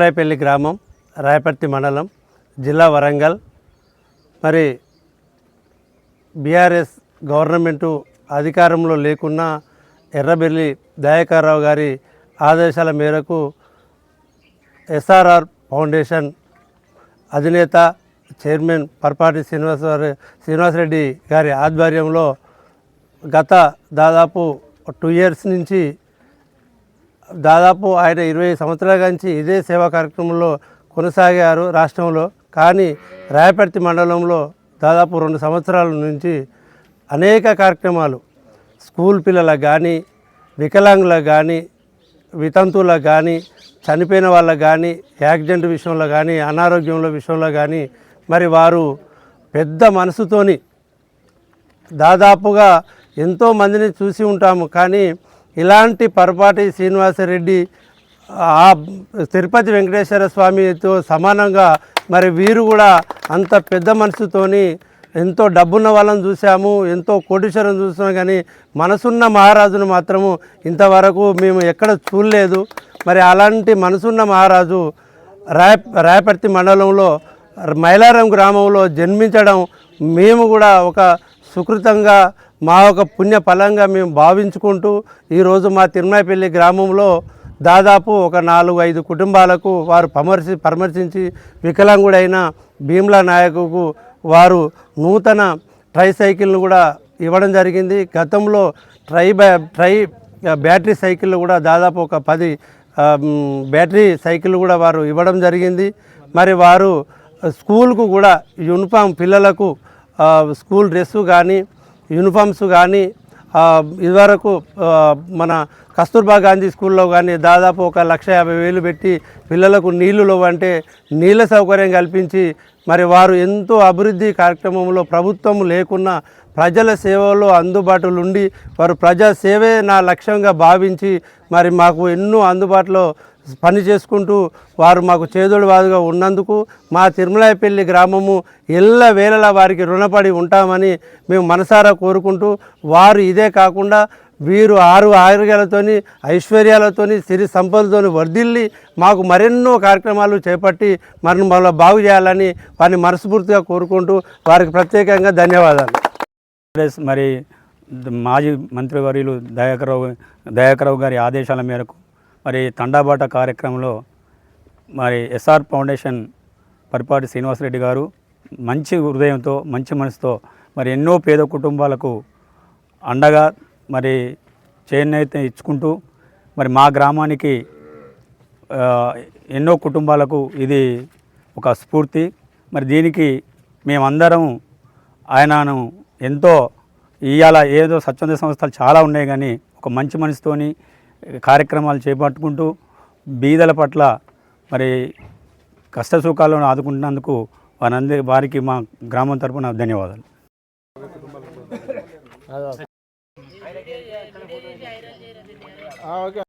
రాయపల్లి గ్రామం రాయపర్తి మండలం జిల్లా వరంగల్. మరి బీఆర్ఎస్ గవర్నమెంటు అధికారంలో లేకున్నా ఎర్రబెల్లి దయాకర్రావు గారి ఆదేశాల మేరకు ఎస్ఆర్ఆర్ ఫౌండేషన్ అధినేత చైర్మన్ పర్పాటి శ్రీనివాస శ్రీనివాసరెడ్డి గారి ఆధ్వర్యంలో గత దాదాపు టూ ఇయర్స్ నుంచి దాదాపు ఆయన ఇరవై సంవత్సరాల నుంచి ఇదే సేవా కార్యక్రమంలో కొనసాగారు రాష్ట్రంలో. కానీ రాయపర్తి మండలంలో దాదాపు రెండు సంవత్సరాల నుంచి అనేక కార్యక్రమాలు స్కూల్ పిల్లలకు కానీ వికలాంగులకు కానీ వితంతువులకు కానీ చనిపోయిన వాళ్ళకు కానీ యాక్సిడెంట్ విషయంలో కానీ అనారోగ్యంలో విషయంలో కానీ మరి వారు పెద్ద మనసుతోని దాదాపుగా ఎంతో మందిని చూసి ఉంటాము. కానీ ఇలాంటి పరపాటి శ్రీనివాసరెడ్డి ఆ తిరుపతి వెంకటేశ్వర స్వామితో సమానంగా మరి వీరు కూడా అంత పెద్ద మనసుతోని ఎంతో డబ్బున్న వాళ్ళని చూసాము ఎంతో కోటీశ్వరం చూసాం కానీ మనసున్న మహారాజును మాత్రము ఇంతవరకు మేము ఎక్కడ చూడలేదు. మరి అలాంటి మనసున్న మహారాజు రాయ రాయపర్తి మండలంలో మైలారం గ్రామంలో జన్మించడం మేము కూడా ఒక సుకృతంగా మా ఒక పుణ్య ఫలంగా మేము భావించుకుంటూ ఈరోజు మా తిరుమలపల్లి గ్రామంలో దాదాపు ఒక నాలుగు ఐదు కుటుంబాలకు వారు పమర్శి పరామర్శించి వికలాంగుడైన భీమ్లా నాయకుకు వారు నూతన ట్రై సైకిల్ను కూడా ఇవ్వడం జరిగింది. గతంలో ట్రై బ్యా ట్రై బ్యాటరీ సైకిళ్ళు కూడా దాదాపు ఒక పది బ్యాటరీ సైకిల్ కూడా వారు ఇవ్వడం జరిగింది. మరి వారు స్కూల్కు కూడా యూనిఫామ్ పిల్లలకు స్కూల్ డ్రెస్సు కానీ యూనిఫామ్స్ కానీ ఇదివరకు మన కస్తూర్బా గాంధీ స్కూల్లో కానీ దాదాపు ఒక లక్ష యాభై వేలు పెట్టి పిల్లలకు నీళ్ళు అంటే నీళ్ళ సౌకర్యం కల్పించి మరి వారు ఎంతో అభివృద్ధి కార్యక్రమంలో ప్రభుత్వం లేకున్నా ప్రజల సేవలో అందుబాటులో ఉండి వారు ప్రజా సేవే నా లక్ష్యంగా భావించి మరి మాకు ఎన్నో అందుబాటులో పని చేసుకుంటూ వారు మాకు చేదోడువాదుగా ఉన్నందుకు మా తిరుమలాయపల్లి గ్రామము ఎల్ల వేళలా వారికి రుణపడి ఉంటామని మేము మనసారా కోరుకుంటూ వారు ఇదే కాకుండా వీరు ఆరు ఆరోగ్యాలతోని ఐశ్వర్యాలతోని సిరి సంపదలతోని వర్ధిల్లి మాకు మరెన్నో కార్యక్రమాలు చేపట్టి మరి మళ్ళీ బాగు చేయాలని వారిని మనస్ఫూర్తిగా కోరుకుంటూ వారికి ప్రత్యేకంగా ధన్యవాదాలు. మరి మాజీ మంత్రివర్యులు దయాకరావు దయాకరావు గారి ఆదేశాల మేరకు మరి తండాబాట కార్యక్రమంలో మరి ఎస్ఆర్ ఫౌండేషన్ పరిపాటి శ్రీనివాసరెడ్డి గారు మంచి హృదయంతో మంచి మనసుతో మరి ఎన్నో పేద కుటుంబాలకు అండగా మరి చేనేత ఇచ్చుకుంటూ మరి మా గ్రామానికి ఎన్నో కుటుంబాలకు ఇది ఒక స్ఫూర్తి. మరి దీనికి మేమందరం ఆయనను ఎంతో ఇవాళ ఏదో స్వచ్ఛంద సంస్థలు చాలా ఉన్నాయి కానీ ఒక మంచి మనసుతోని కార్యక్రమాలు చేపట్టుకుంటూ బీదల పట్ల మరి కష్ట సుఖాలను ఆదుకుంటున్నందుకు వారందరి వారికి మా గ్రామం తరపున ధన్యవాదాలు. ఓకే.